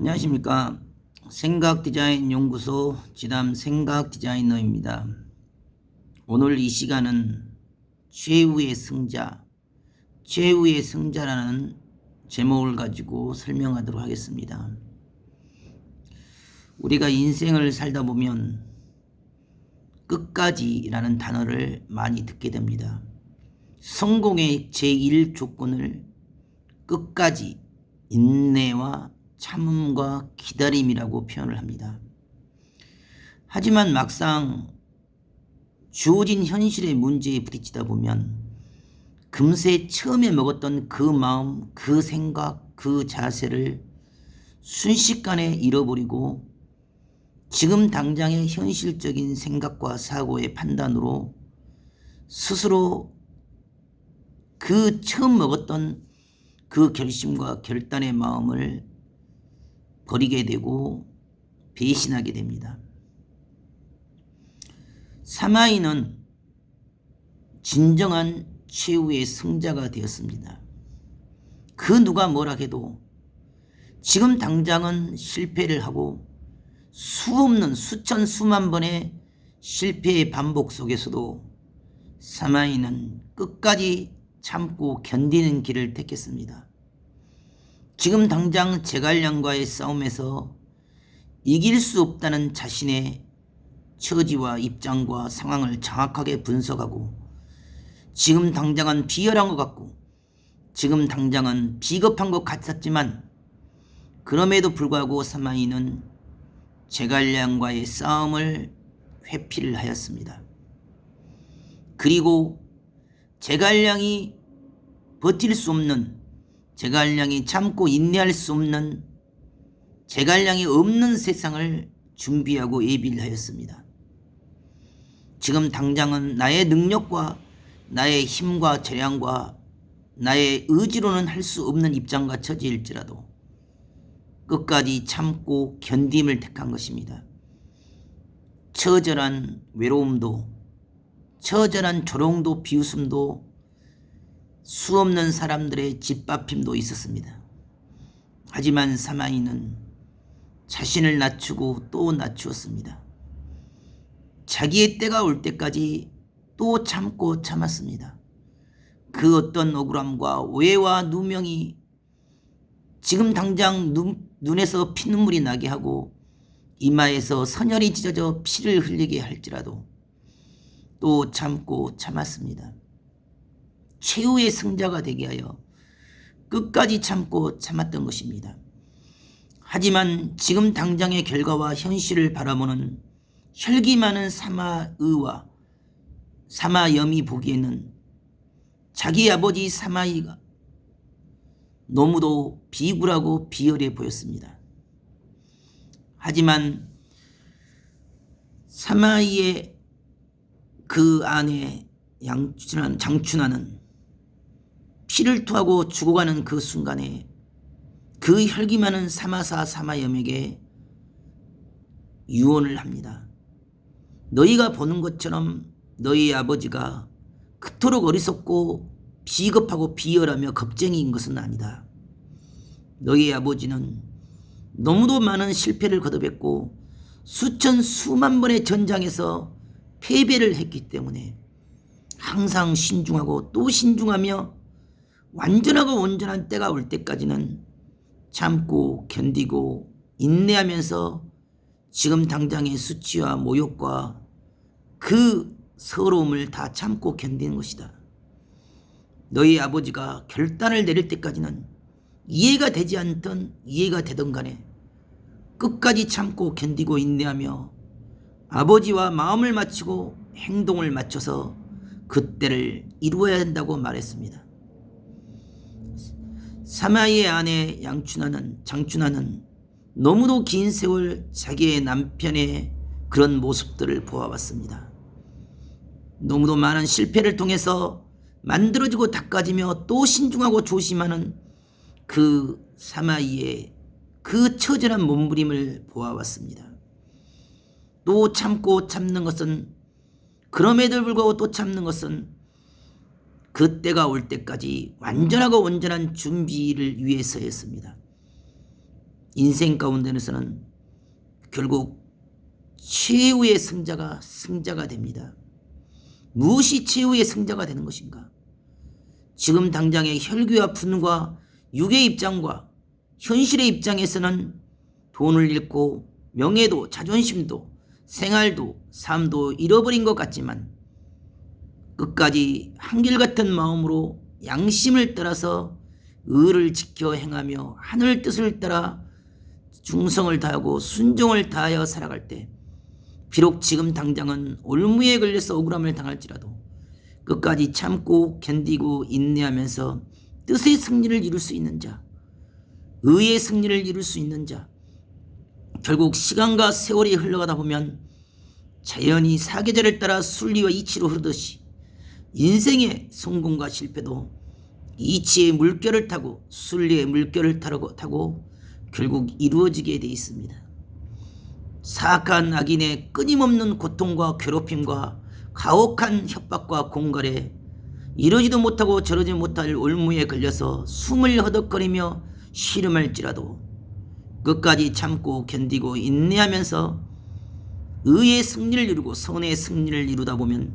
안녕하십니까. 생각 디자인 연구소 지담 생각 디자이너입니다. 오늘 이 시간은 최후의 승자, 최후의 승자라는 제목을 가지고 설명하도록 하겠습니다. 우리가 인생을 살다 보면 끝까지라는 단어를 많이 듣게 됩니다. 성공의 제1 조건을 끝까지 인내와 참음과 기다림이라고 표현을 합니다. 하지만 막상 주어진 현실의 문제에 부딪히다 보면 금세 처음에 먹었던 그 마음, 그 생각, 그 자세를 순식간에 잃어버리고 지금 당장의 현실적인 생각과 사고의 판단으로 스스로 그 처음 먹었던 그 결심과 결단의 마음을 버리게 되고 배신하게 됩니다. 사마이는 진정한 최후의 승자가 되었습니다. 그 누가 뭐라 해도 지금 당장은 실패를 하고 수없는 수천 수만 번의 실패의 반복 속에서도 사마이는 끝까지 참고 견디는 길을 택했습니다. 지금 당장 제갈량과의 싸움에서 이길 수 없다는 자신의 처지와 입장과 상황을 정확하게 분석하고 지금 당장은 비열한 것 같고 지금 당장은 비겁한 것 같았지만 그럼에도 불구하고 사마이는 제갈량과의 싸움을 회피를 하였습니다. 그리고 제갈량이 버틸 수 없는 제갈량이 참고 인내할 수 없는 제갈량이 없는 세상을 준비하고 예비를 하였습니다. 지금 당장은 나의 능력과 나의 힘과 재량과 나의 의지로는 할 수 없는 입장과 처지일지라도 끝까지 참고 견딤을 택한 것입니다. 처절한 외로움도 처절한 조롱도 비웃음도 수 없는 사람들의 짓밟힘도 있었습니다. 하지만 사마이는 자신을 낮추고 또 낮추었습니다. 자기의 때가 올 때까지 또 참고 참았습니다. 그 어떤 억울함과 오해와 누명이 지금 당장 눈, 눈에서 피눈물이 나게 하고 이마에서 선혈이 찢어져 피를 흘리게 할지라도 또 참고 참았습니다. 최후의 승자가 되게 하여 끝까지 참고 참았던 것입니다. 하지만 지금 당장의 결과와 현실을 바라보는 혈기 많은 사마의와 사마염이 보기에는 자기 아버지 사마이가 너무도 비굴하고 비열해 보였습니다. 하지만 사마이의 그 안에 양춘한 장춘하는 피를 토하고 죽어가는 그 순간에 그 혈기 많은 사마사 사마염에게 유언을 합니다. 너희가 보는 것처럼 너희 아버지가 그토록 어리석고 비겁하고 비열하며 겁쟁이인 것은 아니다. 너희 아버지는 너무도 많은 실패를 거듭했고 수천 수만 번의 전장에서 패배를 했기 때문에 항상 신중하고 또 신중하며 완전하고 온전한 때가 올 때까지는 참고 견디고 인내하면서 지금 당장의 수치와 모욕과 그 서러움을 다 참고 견디는 것이다. 너희 아버지가 결단을 내릴 때까지는 이해가 되지 않던 이해가 되던 간에 끝까지 참고 견디고 인내하며 아버지와 마음을 맞추고 행동을 맞춰서 그때를 이루어야 한다고 말했습니다. 사마이의 아내 양춘하는 장춘하는 너무도 긴 세월 자기의 남편의 그런 모습들을 보아왔습니다. 너무도 많은 실패를 통해서 만들어지고 닦아지며 또 신중하고 조심하는 그 사마이의 그 처절한 몸부림을 보아왔습니다. 또 참고 참는 것은 그럼에도 불구하고 또 참는 것은 그때가 올 때까지 완전하고 온전한 준비를 위해서였습니다. 인생 가운데서는 결국 최후의 승자가 승자가 됩니다. 무엇이 최후의 승자가 되는 것인가? 지금 당장의 혈기와 분과 육의 입장과 현실의 입장에서는 돈을 잃고 명예도 자존심도 생활도 삶도 잃어버린 것 같지만 끝까지 한결같은 마음으로 양심을 따라서 의를 지켜 행하며 하늘 뜻을 따라 중성을 다하고 순종을 다하여 살아갈 때 비록 지금 당장은 올무에 걸려서 억울함을 당할지라도 끝까지 참고 견디고 인내하면서 뜻의 승리를 이룰 수 있는 자, 의의 승리를 이룰 수 있는 자, 결국 시간과 세월이 흘러가다 보면 자연히 사계절을 따라 순리와 이치로 흐르듯이 인생의 성공과 실패도 이치의 물결을 타고 순리의 물결을 타고, 타고 결국 이루어지게 돼 있습니다. 사악한 악인의 끊임없는 고통과 괴롭힘과 가혹한 협박과 공갈에 이러지도 못하고 저러지 못할 올무에 걸려서 숨을 허덕거리며 씨름할지라도 끝까지 참고 견디고 인내하면서 의의 승리를 이루고 선의 승리를 이루다 보면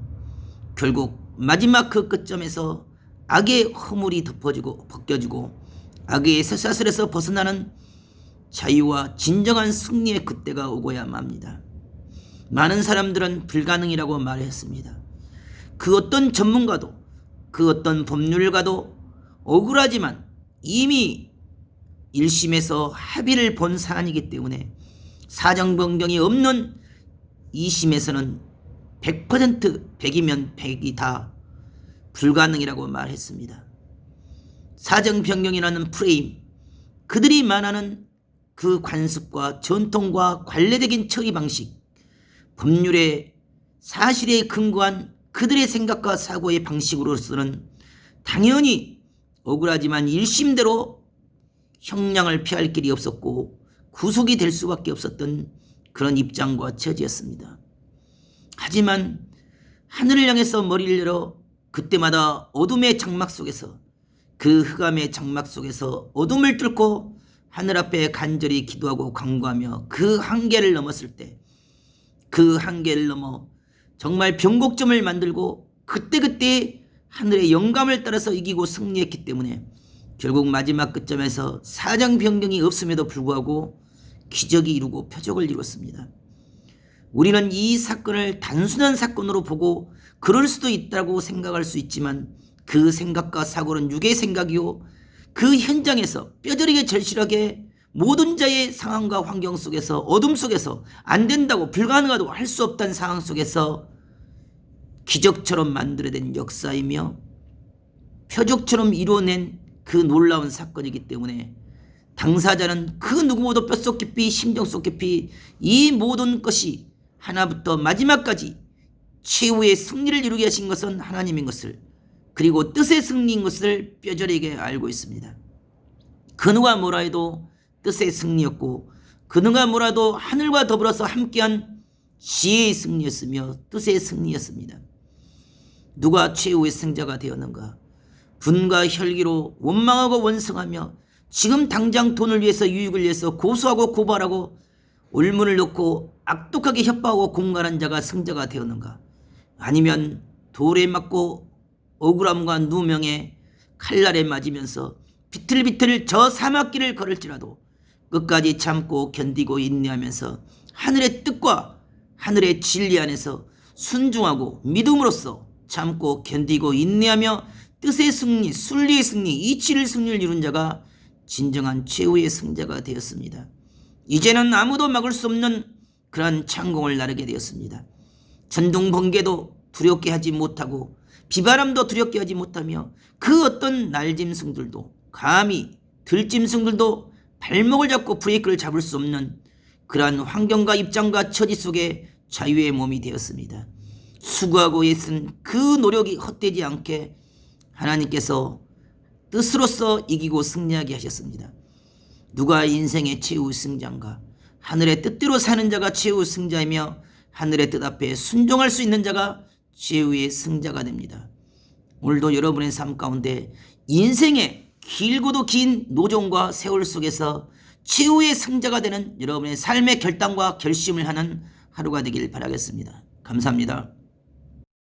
결국 마지막 그 끝점에서 악의 허물이 덮어지고 벗겨지고 악의 쇠사슬에서 벗어나는 자유와 진정한 승리의 그때가 오고야 맙니다. 많은 사람들은 불가능이라고 말했습니다. 그 어떤 전문가도 그 어떤 법률가도 억울하지만 이미 1심에서 합의를 본 사안이기 때문에 사정 변경이 없는 2심에서는 100% 100이면 100이 다 불가능이라고 말했습니다. 사정 변경이라는 프레임, 그들이 말하는 그 관습과 전통과 관례적인 처리 방식, 법률의 사실에 근거한 그들의 생각과 사고의 방식으로서는 당연히 억울하지만 일심대로 형량을 피할 길이 없었고 구속이 될 수밖에 없었던 그런 입장과 처지였습니다. 하지만 하늘을 향해서 머리를 열어 그때마다 어둠의 장막 속에서 그 흑암의 장막 속에서 어둠을 뚫고 하늘 앞에 간절히 기도하고 간구하며 그 한계를 넘었을 때 그 한계를 넘어 정말 변곡점을 만들고 그때그때 하늘의 영감을 따라서 이기고 승리했기 때문에 결국 마지막 끝점에서 사장 변경이 없음에도 불구하고 기적이 이루고 표적을 이뤘습니다. 우리는 이 사건을 단순한 사건으로 보고 그럴 수도 있다고 생각할 수 있지만 그 생각과 사고는 육의 생각이요. 그 현장에서 뼈저리게 절실하게 모든 자의 상황과 환경 속에서 어둠 속에서 안 된다고 불가능하다고 할 수 없다는 상황 속에서 기적처럼 만들어낸 역사이며 표적처럼 이루어낸 그 놀라운 사건이기 때문에 당사자는 그 누구보다 뼛속 깊이 심정 속 깊이 이 모든 것이 하나부터 마지막까지 최후의 승리를 이루게 하신 것은 하나님인 것을 그리고 뜻의 승리인 것을 뼈저리게 알고 있습니다. 그 누가 뭐라 해도 뜻의 승리였고 그 누가 뭐라도 하늘과 더불어서 함께한 지혜의 승리였으며 뜻의 승리였습니다. 누가 최후의 승자가 되었는가? 분과 혈기로 원망하고 원성하며 지금 당장 돈을 위해서 유익을 위해서 고소하고 고발하고 올문을 놓고 악독하게 협박하고 공갈한 자가 승자가 되었는가? 아니면 돌에 맞고 억울함과 누명에 칼날에 맞으면서 비틀비틀 저 사막길을 걸을지라도 끝까지 참고 견디고 인내하면서 하늘의 뜻과 하늘의 진리 안에서 순종하고 믿음으로써 참고 견디고 인내하며 뜻의 승리, 순리의 승리, 이치를 승리를 이룬 자가 진정한 최후의 승자가 되었습니다. 이제는 아무도 막을 수 없는 그러한 창공을 나르게 되었습니다. 전동 번개도 두렵게 하지 못하고 비바람도 두렵게 하지 못하며 그 어떤 날짐승들도 감히 들짐승들도 발목을 잡고 브레이크를 잡을 수 없는 그러한 환경과 입장과 처지 속에 자유의 몸이 되었습니다. 수고하고 애쓴 그 노력이 헛되지 않게 하나님께서 뜻으로서 이기고 승리하게 하셨습니다. 누가 인생의 최후 승자인가? 하늘의 뜻대로 사는 자가 최후 승자이며 하늘의 뜻 앞에 순종할 수 있는 자가 최후의 승자가 됩니다. 오늘도 여러분의 삶 가운데 인생의 길고도 긴 노정과 세월 속에서 최후의 승자가 되는 여러분의 삶의 결단과 결심을 하는 하루가 되길 바라겠습니다. 감사합니다.